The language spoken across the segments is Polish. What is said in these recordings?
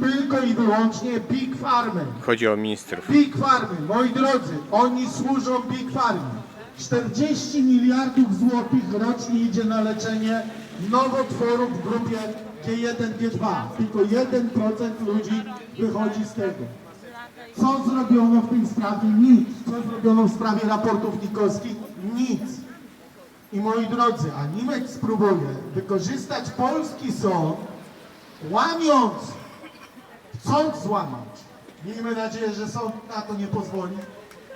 Tylko i wyłącznie Big Farmy. Chodzi o ministrów. Big Farmy, moi drodzy, oni służą Big Farmy. 40 miliardów złotych rocznie idzie na leczenie nowotworów w grupie G1, G2. Tylko 1% ludzi wychodzi z tego. Co zrobiono w tej sprawie? Nic. Co zrobiono w sprawie raportów nikowskich? Nic. I moi drodzy, a Nimek spróbuje wykorzystać polski sąd, łamiąc chcąc złamać, miejmy nadzieję, że sąd na to nie pozwoli,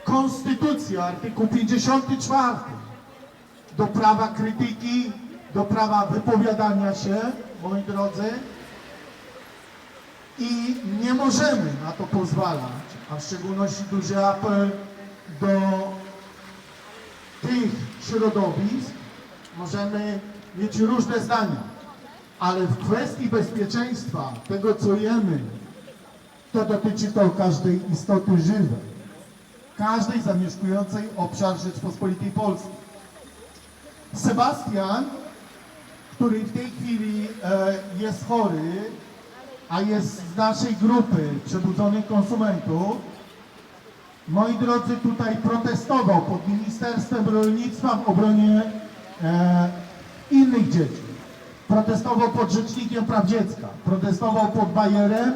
Konstytucja, artykuł 54, do prawa krytyki, do prawa wypowiadania się, moi drodzy, i nie możemy na to pozwalać, a w szczególności duży apel do tych środowisk, możemy mieć różne zdania, ale w kwestii bezpieczeństwa tego, co jemy, to dotyczy to każdej istoty żywej, każdej zamieszkującej obszar Rzeczpospolitej Polskiej. Sebastian, który w tej chwili e, jest chory, a jest z naszej grupy przebudzonych konsumentów, moi drodzy, tutaj protestował pod Ministerstwem Rolnictwa w obronie e, innych dzieci. Protestował pod Rzecznikiem Praw Dziecka, protestował pod Bajerem,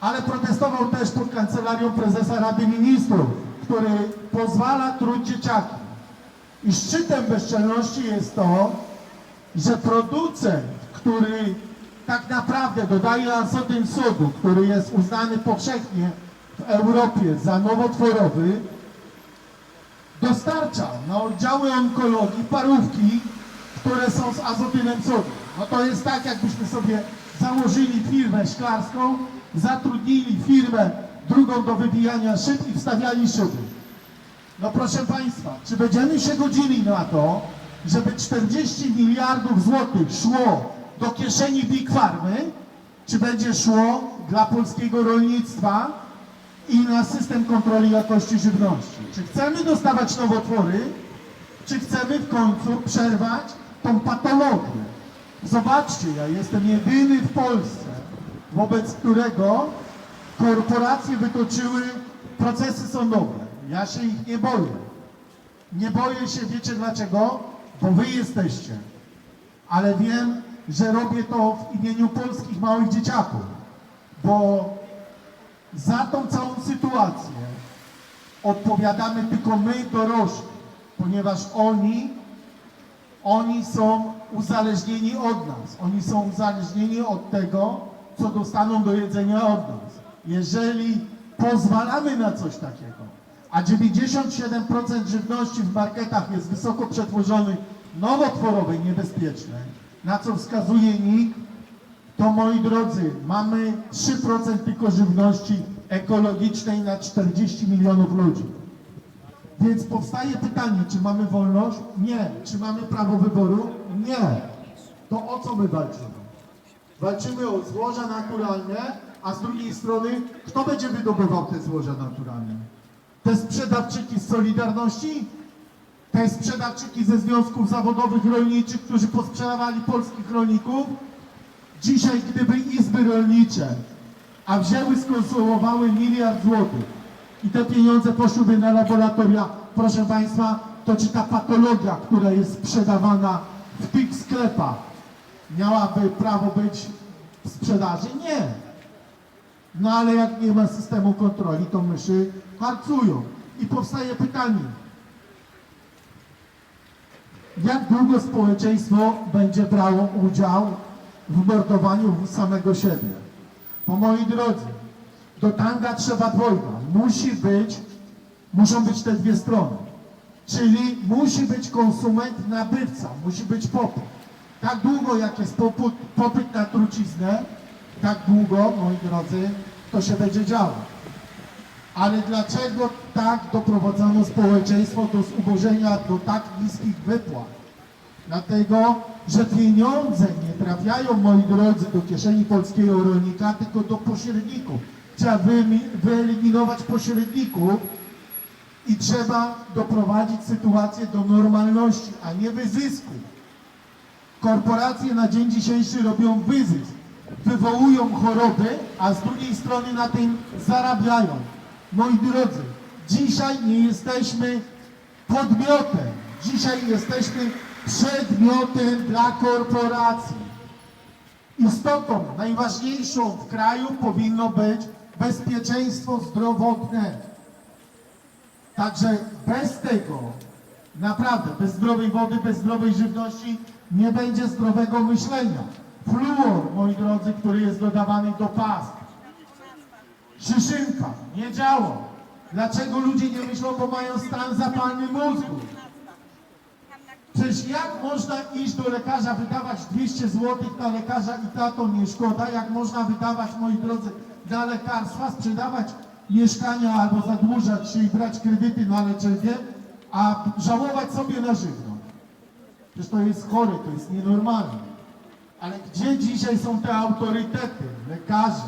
ale protestował też pod Kancelarią Prezesa Rady Ministrów, który pozwala truć dzieciaki. I szczytem bezczelności jest to, że producent, który tak naprawdę dodaje azotyn sodu, który jest uznany powszechnie w Europie za nowotworowy, dostarcza na oddziały onkologii parówki, które są z azotynem sodu. No to jest tak, jakbyśmy sobie założyli firmę szklarską, zatrudnili firmę drugą do wybijania szyb i wstawiali szyby. No proszę Państwa, czy będziemy się godzili na to, żeby 40 miliardów złotych szło do kieszeni Big Farmy, czy będzie szło dla polskiego rolnictwa i na system kontroli jakości żywności? Czy chcemy dostawać nowotwory, czy chcemy w końcu przerwać tą patologię? Zobaczcie, ja jestem jedyny w Polsce, wobec którego korporacje wytoczyły procesy sądowe. Ja się ich nie boję. Nie boję się, wiecie dlaczego? Bo wy jesteście. Ale wiem, że robię to w imieniu polskich małych dzieciaków. Bo za tą całą sytuację odpowiadamy tylko my dorośli, ponieważ oni, oni są uzależnieni od nas. Oni są uzależnieni od tego, co dostaną do jedzenia od nas. Jeżeli pozwalamy na coś takiego, a 97% żywności w marketach jest wysoko przetworzonej, nowotworowej, niebezpiecznej, na co wskazuje NIK, to moi drodzy, mamy 3% tylko żywności ekologicznej na 40 milionów ludzi. Więc powstaje pytanie, czy mamy wolność? Nie. Czy mamy prawo wyboru? Nie. To o co my walczymy? Walczymy o złoża naturalne, a z drugiej strony, kto będzie wydobywał te złoża naturalne? Te sprzedawczyki z Solidarności? Te sprzedawczyki ze związków zawodowych rolniczych, którzy posprzedawali polskich rolników? Dzisiaj, gdyby izby rolnicze, a wzięły, skonsumowały miliard złotych i te pieniądze poszłyby na laboratoria, proszę Państwa, to czy ta patologia, która jest sprzedawana w tych sklepach, miałaby prawo być w sprzedaży? Nie. No ale jak nie ma systemu kontroli, to myszy harcują. I powstaje pytanie, jak długo społeczeństwo będzie brało udział w mordowaniu samego siebie? Bo moi drodzy, do tanga trzeba dwojga. Musi być, muszą być te dwie strony. Czyli musi być konsument, nabywca, musi być popyt. Tak długo jak jest popyt, popyt na truciznę, tak długo, moi drodzy, to się będzie działo. Ale dlaczego tak doprowadzono społeczeństwo do zubożenia, do tak niskich wypłat? Dlatego, że pieniądze nie trafiają, moi drodzy, do kieszeni polskiego rolnika, tylko do pośredników. Trzeba wyeliminować pośredników i trzeba doprowadzić sytuację do normalności, a nie wyzysku. Korporacje na dzień dzisiejszy robią wyzysk. wywołują choroby, a z drugiej strony na tym zarabiają. Moi drodzy, dzisiaj nie jesteśmy podmiotem. Dzisiaj jesteśmy przedmiotem dla korporacji. Istotą najważniejszą w kraju powinno być bezpieczeństwo zdrowotne. Także bez tego, naprawdę, bez zdrowej wody, bez zdrowej żywności nie będzie zdrowego myślenia. Fluor, moi drodzy, który jest dodawany do past. Szyszynka, nie działa. Dlaczego ludzie nie myślą, bo mają stan zapalny mózgu? Przecież jak można iść do lekarza, wydawać 200 zł na lekarza i ta to nie szkoda, jak można wydawać, moi drodzy, na lekarstwa, sprzedawać mieszkania albo zadłużać się i brać kredyty na leczenie, a żałować sobie na żywność. Przecież to jest chore, to jest nienormalne. Ale gdzie dzisiaj są te autorytety, lekarze?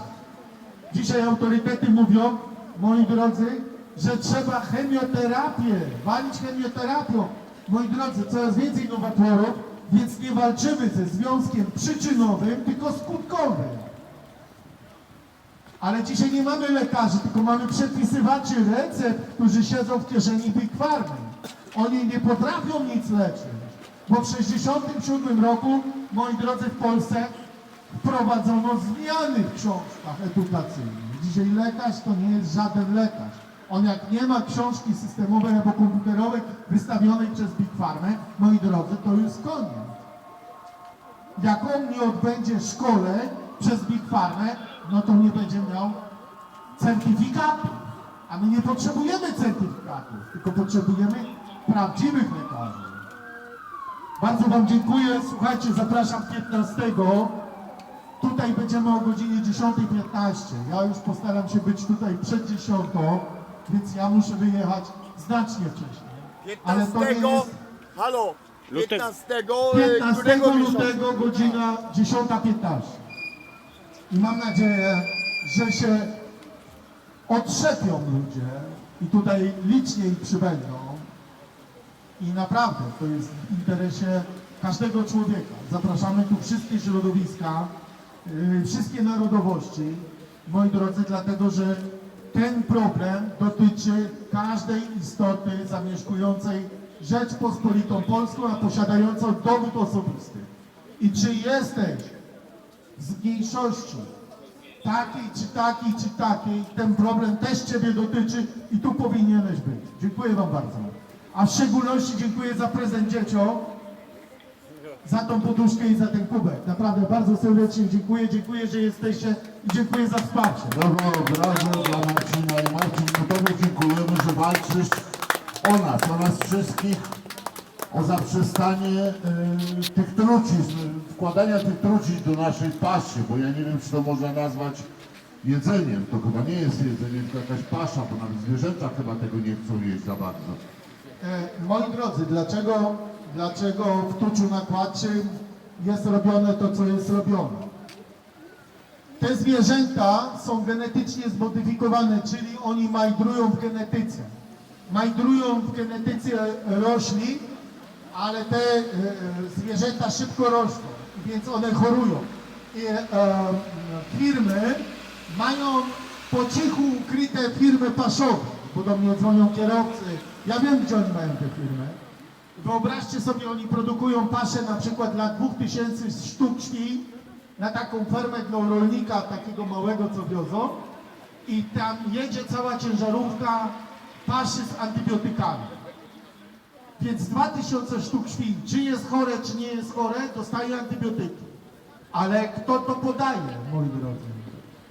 Dzisiaj autorytety mówią, moi drodzy, że trzeba chemioterapię, walić chemioterapią. Moi drodzy, coraz więcej nowatorów, więc nie walczymy ze związkiem przyczynowym, tylko skutkowym. Ale dzisiaj nie mamy lekarzy, tylko mamy przepisywaczy recept, którzy siedzą w kieszeni Big Pharmy. Oni nie potrafią nic leczyć. Bo w 1967 roku, moi drodzy, w Polsce wprowadzono zmiany w książkach edukacyjnych. Dzisiaj lekarz to nie jest żaden lekarz. On jak nie ma książki systemowej albo komputerowej wystawionej przez Big Pharma, moi drodzy, to już koniec. Jak on nie odbędzie szkole przez Big Pharma, no to nie będzie miał certyfikatu. A my nie potrzebujemy certyfikatów, tylko potrzebujemy prawdziwych lekarzy. Bardzo Wam dziękuję. Słuchajcie, zapraszam 15. Tutaj będziemy o godzinie 10.15. Ja już postaram się być tutaj przed 10, więc ja muszę wyjechać znacznie wcześniej. Ale to nie 15, jest halo, Lutego. 15, 15 którego miesiąca? lutego godzina 10.15. I mam nadzieję, że się otrzepią ludzie i tutaj liczniej przybędą. I naprawdę to jest w interesie każdego człowieka. Zapraszamy tu wszystkie środowiska, yy, wszystkie narodowości, moi drodzy, dlatego że ten problem dotyczy każdej istoty zamieszkującej Rzeczpospolitą Polską, a posiadającą dowód osobisty. I czy jesteś z mniejszości takiej, czy takiej, czy takiej, ten problem też Ciebie dotyczy i tu powinieneś być. Dziękuję Wam bardzo. A w szczególności dziękuję za prezent dzieciom, za tą poduszkę i za ten kubek. Naprawdę bardzo serdecznie dziękuję, dziękuję, że jesteście i dziękuję za wsparcie. Brawo, brawo dla Marcina i Marcin, no tobie dziękujemy, że walczysz o nas, o nas wszystkich, o zaprzestanie y, tych trucizn, wkładania tych trucizn do naszej paszy, bo ja nie wiem, czy to można nazwać jedzeniem. To chyba nie jest jedzenie, tylko jakaś pasza, bo nawet zwierzęta chyba tego nie chcą jeść za bardzo. E, Moi drodzy, dlaczego, dlaczego w tuczu nakładczym jest robione to, co jest robione? Te zwierzęta są genetycznie zmodyfikowane, czyli oni majdrują w genetyce. Majdrują w genetyce roślin, ale te e, zwierzęta szybko rosną, więc one chorują. I e, firmy mają po cichu ukryte firmy paszowe, bo do mnie dzwonią kierowcy. Ja wiem, gdzie oni mają te firmy. Wyobraźcie sobie, oni produkują paszę na przykład dla 2000 sztuk świń na taką fermę dla rolnika takiego małego, co wiozą i tam jedzie cała ciężarówka paszy z antybiotykami. Więc 2000 sztuk świń, czy jest chore, czy nie jest chore, dostaje antybiotyki. Ale kto to podaje, moi drodzy?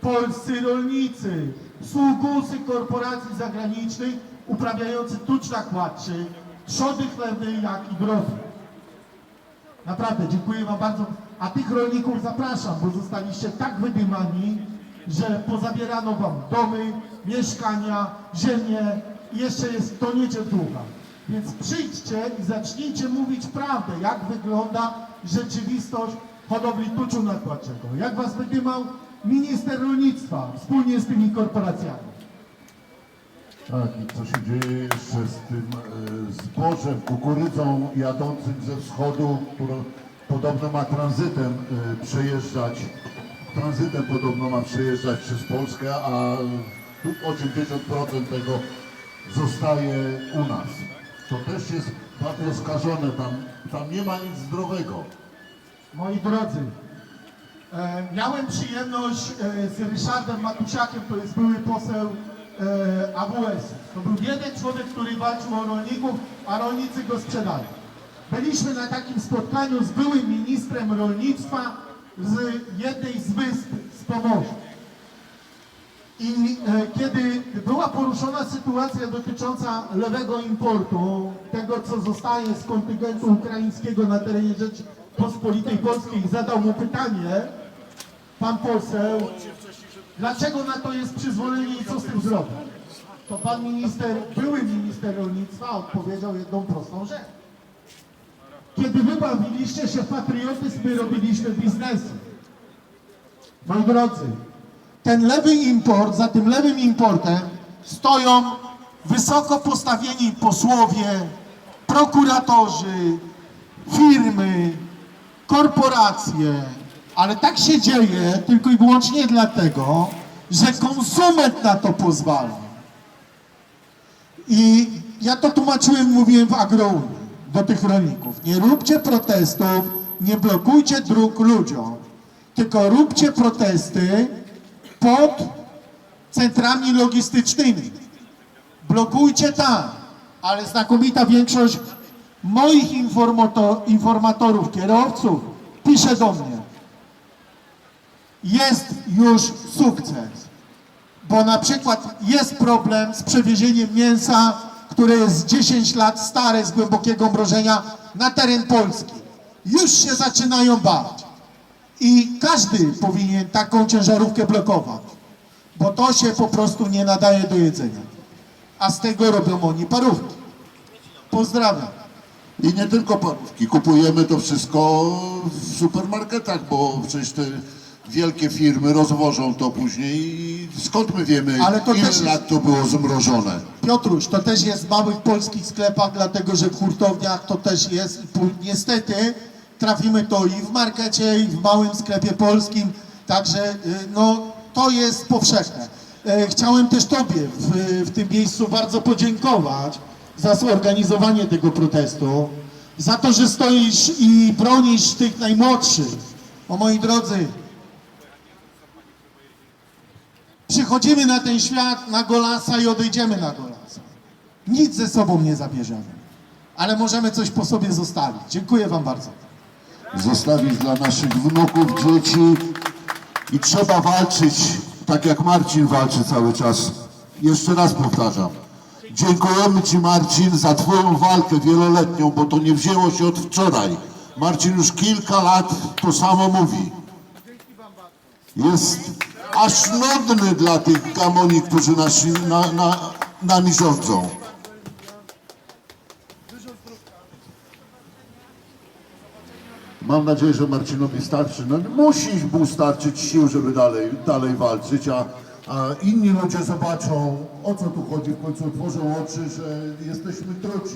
Polscy rolnicy, sługusy korporacji zagranicznych uprawiający tucz nakładczy, trzody chlewnej, jak i brozy. Naprawdę, dziękuję Wam bardzo. A tych rolników zapraszam, bo zostaliście tak wydymani, że pozabierano Wam domy, mieszkania, ziemię i jeszcze jest toniecie w długach. Więc przyjdźcie i zacznijcie mówić prawdę, jak wygląda rzeczywistość hodowli tuczu nakładczego. Jak Was wydymał minister rolnictwa wspólnie z tymi korporacjami. Tak, i co się dzieje jeszcze z tym e, zbożem, kukurydzą jadącym ze wschodu, które podobno ma tranzytem e, przejeżdżać tranzytem podobno ma przejeżdżać przez Polskę, a tu 80% tego zostaje u nas. To też jest bardzo skażone, tam, tam nie ma nic zdrowego. Moi drodzy, e, miałem przyjemność e, z Ryszardem Matusiakiem, to jest były poseł e, AWS. To był jeden człowiek, który walczył o rolników, a rolnicy go sprzedali. Byliśmy na takim spotkaniu z byłym ministrem rolnictwa z jednej z wysp z Pomorza. I e, kiedy była poruszona sytuacja dotycząca lewego importu, tego co zostaje z kontyngentu ukraińskiego na terenie Rzeczypospolitej Polskiej, zadał mu pytanie, pan poseł, dlaczego na to jest przyzwolenie i co z tym zrobić? To pan minister, były minister rolnictwa odpowiedział jedną prostą rzecz. Kiedy wy bawiliście się w patriotyzm, my robiliśmy biznesy. Moi drodzy, ten lewy import, za tym lewym importem stoją wysoko postawieni posłowie, prokuratorzy, firmy, korporacje, ale tak się dzieje tylko i wyłącznie dlatego, że konsument na to pozwala. I ja to tłumaczyłem, mówiłem w agrounii do tych rolników. Nie róbcie protestów, nie blokujcie dróg ludziom, tylko róbcie protesty pod centrami logistycznymi. Blokujcie tam, ale znakomita większość moich informato- informatorów, kierowców pisze do mnie. Jest już sukces bo na przykład jest problem z przewiezieniem mięsa, które jest 10 lat stare z głębokiego mrożenia na teren Polski. Już się zaczynają bać. I każdy powinien taką ciężarówkę blokować, bo to się po prostu nie nadaje do jedzenia. A z tego robią oni parówki. Pozdrawiam. I nie tylko parówki, kupujemy to wszystko w supermarketach, bo przecież te wielkie firmy rozwożą to później i skąd my wiemy, Ale to ile też jest- lat to było zmrożone. Piotruś, to też jest w małych polskich sklepach, dlatego że w hurtowniach to też jest. I pu- Niestety trafimy to i w markecie, i w małym sklepie polskim, także y, no, to jest powszechne. E, Chciałem też Tobie w, w tym miejscu bardzo podziękować za zorganizowanie tego protestu, za to, że stoisz i bronisz tych najmłodszych. O moi drodzy, Przychodzimy na ten świat, na Golasa i odejdziemy na Golasa. Nic ze sobą nie zabierzemy, ale możemy coś po sobie zostawić. Dziękuję Wam bardzo. Zostawić dla naszych wnuków, dzieci i trzeba walczyć, tak jak Marcin walczy cały czas. Jeszcze raz powtarzam. Dziękujemy Ci Marcin za Twoją walkę wieloletnią, bo to nie wzięło się od wczoraj. Marcin już kilka lat to samo mówi. Jest aż nudny dla tych gamoni, którzy nasi, na, na, nami rządzą. Mam nadzieję, że Marcinowi starczy. No, musi mu starczyć sił, żeby dalej, dalej walczyć, a, a inni ludzie zobaczą, o co tu chodzi, w końcu otworzą oczy, że jesteśmy truci.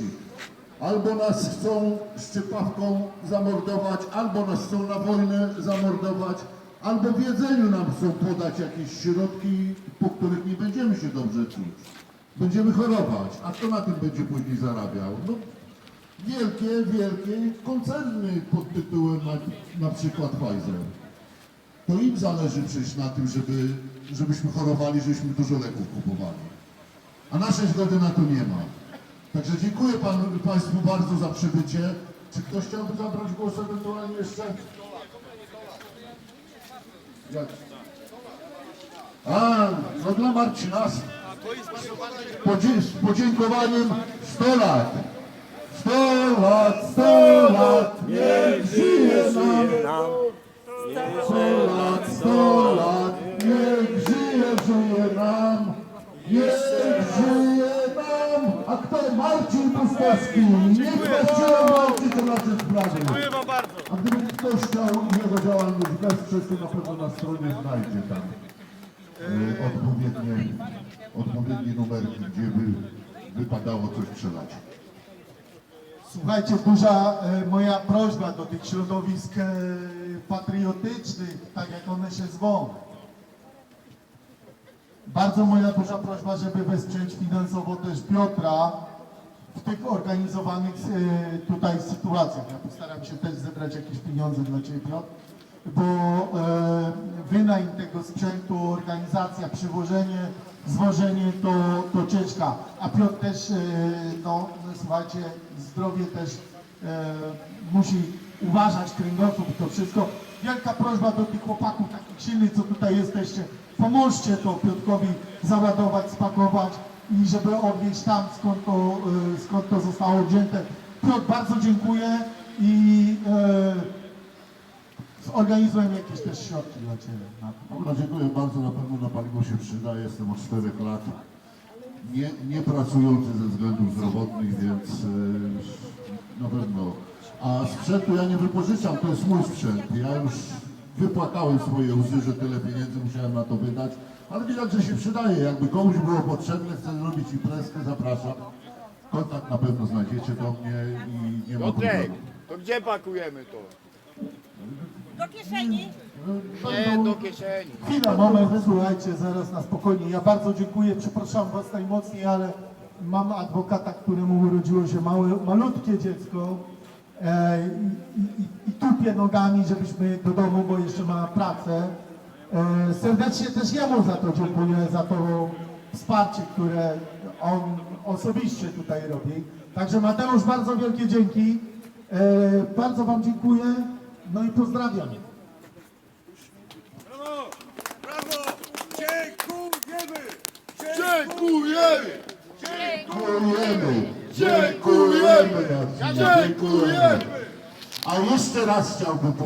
Albo nas chcą szczypawką zamordować, albo nas chcą na wojnę zamordować, albo w jedzeniu nam chcą podać jakieś środki, po których nie będziemy się dobrze czuć. Będziemy chorować, a kto na tym będzie później zarabiał? No, wielkie, wielkie koncerny pod tytułem na, na przykład Pfizer. To im zależy przecież na tym, żeby, żebyśmy chorowali, żebyśmy dużo leków kupowali. A naszej zgody na to nie ma. Także dziękuję pan, Państwu bardzo za przybycie. Czy ktoś chciałby zabrać głos ewentualnie jeszcze? Jak? A, no dla Marcina. Z podziękowaniem 100 lat. 100 lat, 100 lat, niech żyje nam. 100 lat, 100 lat, niech żyje, żyje nam. Niech żyje nam. A kto? Marcin Puskowski. Niech Marcina walczy o nasze sprawy. Dziękuję wam bardzo. A gdyby ktoś chciał jego działalność wesprzeć, to na pewno na stronie znajdzie tam e, odpowiednie, odpowiednie numerki, gdzie by wypadało coś przelać. Słuchajcie, duża e, moja prośba do tych środowisk e, patriotycznych, tak jak one się zwą. Bardzo moja duża prośba, żeby wesprzeć finansowo też Piotra w tych organizowanych e, tutaj sytuacjach. Ja postaram się też zebrać jakieś pieniądze dla Ciebie, Piotr, bo e, wynajem tego sprzętu, organizacja, przywożenie, zwożenie to, to ciężka. A Piotr też, e, no, no słuchajcie, zdrowie też e, musi uważać, kręgosłup to wszystko. Wielka prośba do tych chłopaków takich silnych, co tutaj jesteście, pomóżcie to Piotrkowi załadować, spakować i żeby odwieźć tam, skąd to, skąd to zostało wzięte. Piotr, bardzo dziękuję i y, zorganizujemy jakieś też środki dla Ciebie. na to. Dobra, dziękuję bardzo, na pewno na paliwo się przyda, jestem od 4 lat nie, nie pracujący ze względów zdrowotnych, więc e, na pewno. A sprzętu ja nie wypożyczam, to jest mój sprzęt. Ja już wypłakałem swoje łzy, że tyle pieniędzy musiałem na to wydać, ale widać, że się przydaje. Jakby komuś było potrzebne, chcę zrobić imprezkę, zapraszam. Kontakt na pewno znajdziecie do mnie i nie ma problemu. to gdzie pakujemy to? Do kieszeni. Nie do kieszeni. Chwila, moment, słuchajcie, zaraz na spokojnie. Ja bardzo dziękuję, przepraszam Was najmocniej, ale mam adwokata, któremu urodziło się małe, malutkie dziecko e, i, i, i tupie nogami, żebyśmy do domu, bo jeszcze ma pracę. E, serdecznie też jemu za to dziękuję, za to wsparcie, które on osobiście tutaj robi. Także Mateusz, bardzo wielkie dzięki. E, bardzo Wam dziękuję, no i pozdrawiam. Brawo! Brawo! Dziękujemy! Dziękujemy! Dziękujemy! Dziękujemy! Dziękujemy! A jeszcze raz chciałbym powiedzieć.